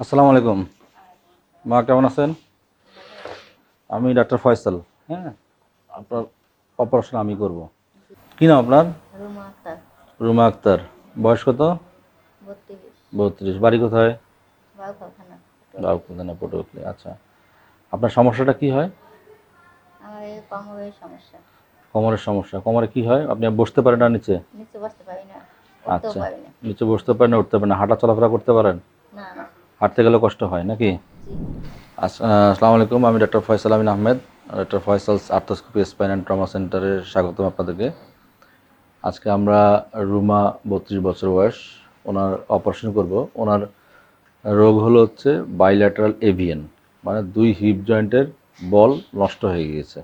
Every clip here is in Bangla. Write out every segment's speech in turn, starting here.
আসসালামু আলাইকুম। মা কেমন আছেন? আমি ডাক্তার ফয়সাল হ্যাঁ? আপনার অপারেশন আমি করব। কি নাম আপনার? রুমা আক্তার। বয়স কত? বত্রিশ। বাড়ি কোথায়? বাউখানা। পটুয়াখালী। আচ্ছা। আপনার সমস্যাটা কি হয়? কোমরের সমস্যা। কোমরে কি হয়? আপনি বসতে পারেন না নিচে? আচ্ছা। নিচে বসতে পারেন না উঠতে পারেন না। হাঁটা চলাফেরা করতে পারেন? হাঁটতে গেলে কষ্ট হয় নাকি? আসসালামু আলাইকুম আমি doctor Faisal Amin Ahmed doctor Faisal arthroscopy spine and trauma সেন্টারে স্বাগতম আপনাদেরকে। আজকে আমরা রুমা বত্রিশ বছর বয়স ওনার অপারেশন করব। ওনার রোগ হলো হচ্ছে বাইল্যাটারাল এভিএন মানে দুই হিপ জয়েন্টের বল নষ্ট হয়ে গিয়েছে।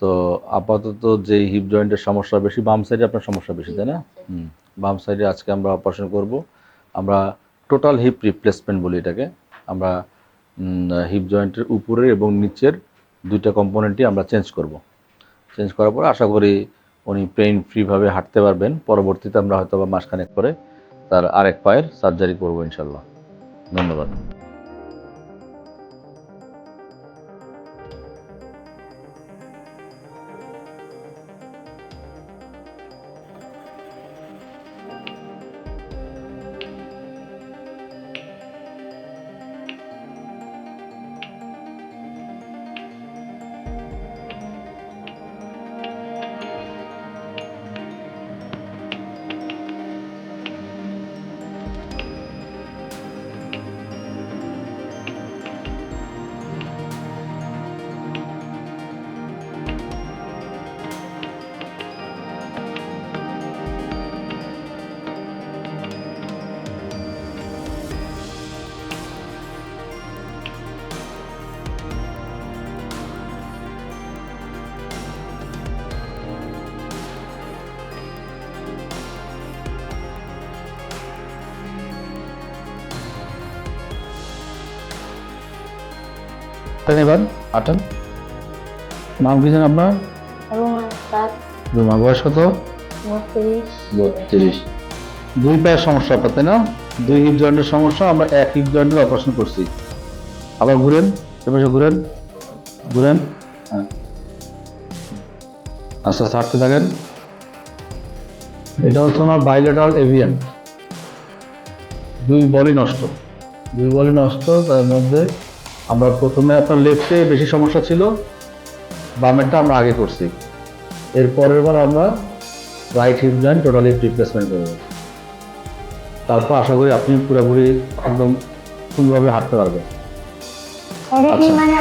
তো আপাতত যে হিপ জয়েন্টের সমস্যা বেশি বাম সাইডে আপনার সমস্যা বেশি তাই না? হুম বাম সাইডে আজকে আমরা অপারেশন করব। আমরা টোটাল হিপ রিপ্লেসমেন্ট বলি এটাকে। আমরা হিপ জয়েন্টের উপরের এবং নিচের দুইটা কম্পোনেন্টই আমরা চেঞ্জ করব। চেঞ্জ করার পরে আশা করি উনি পেইন ফ্রিভাবে হাঁটতে পারবেন। পরবর্তীতে আমরা হয়তো বা মাসখানেক পরে তার আরেক পায়ের সার্জারি করব ইনশাল্লাহ ধন্যবাদ। এবার আটান নাম কি জানেন আপনার? রুমা বয়স কত? বত্রিশ। বত্রিশ। দুই পায়ের সমস্যা আপনার তাই না? দুই হিপ জয়েন্টের সমস্যা আমরা এক হিপ জয়েন্টের অপারেশন করছি। আবার ঘুরেন এপাশে ঘুরেন। ঘুরেন। হ্যাঁ। আস্তে আস্তে হাঁটতে থাকেন। এটা হচ্ছে আমার বাইলেটারাল এভিয়ান দুই বলই নষ্ট। দুই বলই নষ্ট তার মধ্যে আমরা প্রথমে আপনার লেফটে বেশি সমস্যা ছিল বামেরটা আমরা আগে করছি। এর পরের বার আমরা right hip joint totally replacement করব। তারপর আশা করি আপনি পুরোপুরি একদম সুন্দরভাবে হাঁটতে পারবেন। আচ্ছা। মানে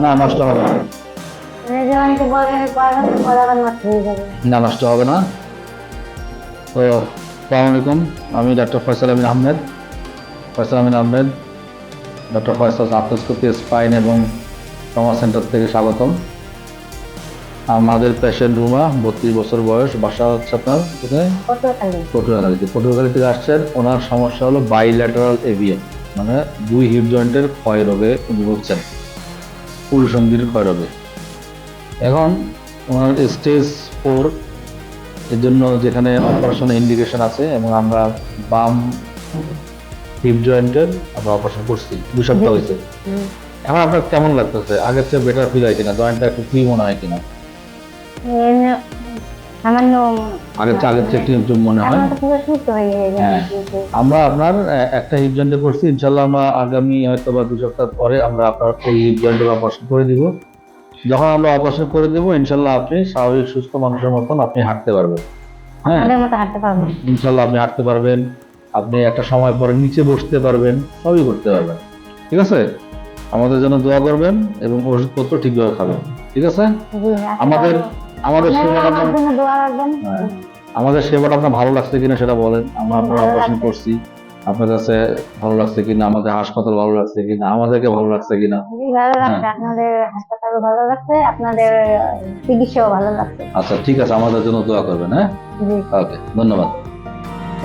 না নষ্ট হবে না। মানে না নষ্ট হবে না। তো সালাম আমি doctor Faisal Amin Ahmed. Faisal Amin Ahmed doctor Faisal arthroscopy spine এবং ট্রমা সেন্টার থেকে স্বাগতম। আমাদের পেশেন্ট রুমা বত্রিশ বছর বয়স বাসা হচ্ছে আপনার কোথায়? পটুয়াখালীতে। পটুয়াখালী থেকে আসছেন ওনার সমস্যা হলো বাইল্যাটারাল এভিএন মানে দুই হিপ জয়েন্টের ক্ষয় রোগে উনি ভুগছেন। পুরুষঙ্গীর ক্ষয় রোগে। এখন ওনার স্টেজ ফোর এর জন্য যেখানে অপারেশনের ইন্ডিকেশন আছে এবং আমরা বাম হিপ জয়েন্টের আমরা অপারেশন করছি। দুই সপ্তাহ হয়েছে এখন আপনার কেমন লাগতেছে? আগের চেয়ে বেটার ফিল হয় কিনা? জয়েন্টটা একটু ফ্রি মনে হয় কিনা? আগের চেয়ে আগের চেয়ে একটু একটু মনে হয়। আমার আপনার একটা হিপ জয়েন্টে করছি। ইনশাল্লাহ আমরা আগামী হয়তো বা দু সপ্তাহ পরে আমরা আপনার ওই হিপ জয়েন্টের অপারেশন করে দিব। যখন আমরা অপারেশন করে দেবো ইনশাল্লাহ আপনি স্বাভাবিক সুস্থ মানুষের মতন আপনি হাঁটতে পারবেন। হ্যাঁ। ইনশাল্লাহ আপনি হাঁটতে পারবেন। আপনি একটা সময় পরে নিচে বসতে পারবেন সবই করতে পারবেন। ঠিক আছে? আমাদের জন্য দোয়া করবেন এবং ওষুধপত্র ঠিকভাবে খাবেন। ঠিক আছে? আমাদের আমাদের হ্যাঁ। আমাদের সেবাটা আপনার ভালো লাগছে কিনা সেটা বলেন। আমরা আপনার অপারেশন করছি। আপনার কাছে ভালো লাগছে কিনা আমাদের হাসপাতাল ভালো লাগছে কিনা আমাদেরকে ভালো লাগছে কিনা? হ্যাঁ। আপনাদের হাসপাতাল ভালো লাগছে আপনাদের চিকিৎসাও ভালো লাগছে। আচ্ছা ঠিক আছে। আমাদের জন্য দোয়া করবেন হ্যাঁ? ওকে ধন্যবাদ।